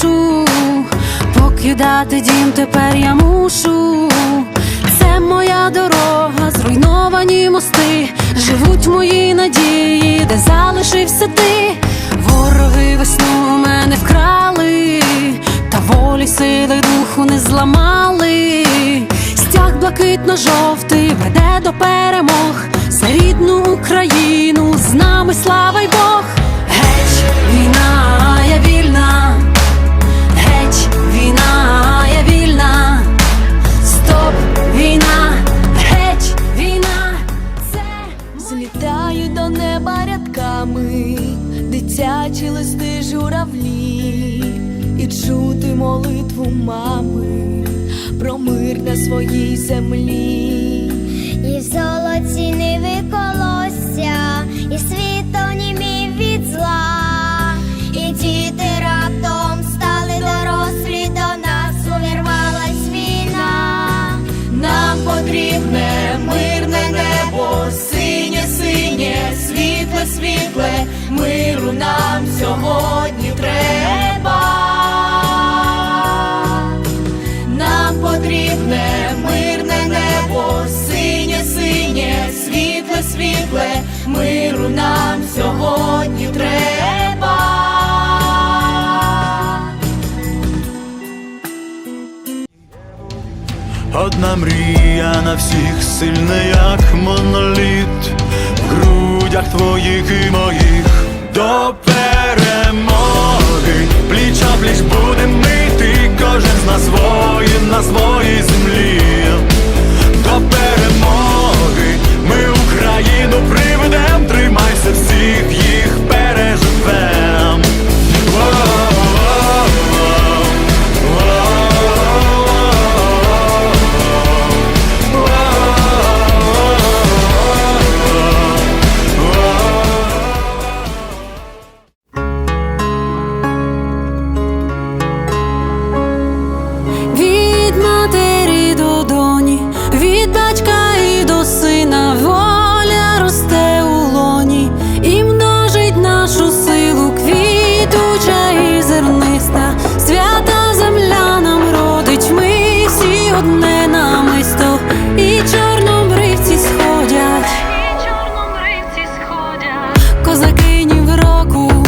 душу, покидати дім тепер я мушу. Це моя дорога, зруйновані мости, живуть мої надії, де залишився ти. Вороги весну у мене вкрали, та волі сили духу не зламали. Стяг блакитно-жовтий веде до перемог за рідну Україну, з нами слава й Бог. Геть, війна, рядками, дитячі листи журавлі, і чути молитву мами про мир на своїй землі. І в золоті не колосся, світле, миру нам сьогодні треба. Одна мрія на всіх сильна, як моноліт В грудях твоїх і моїх до перемоги Пліч а пліч будем мити, кожен з нас воїн на своїй beaucoup.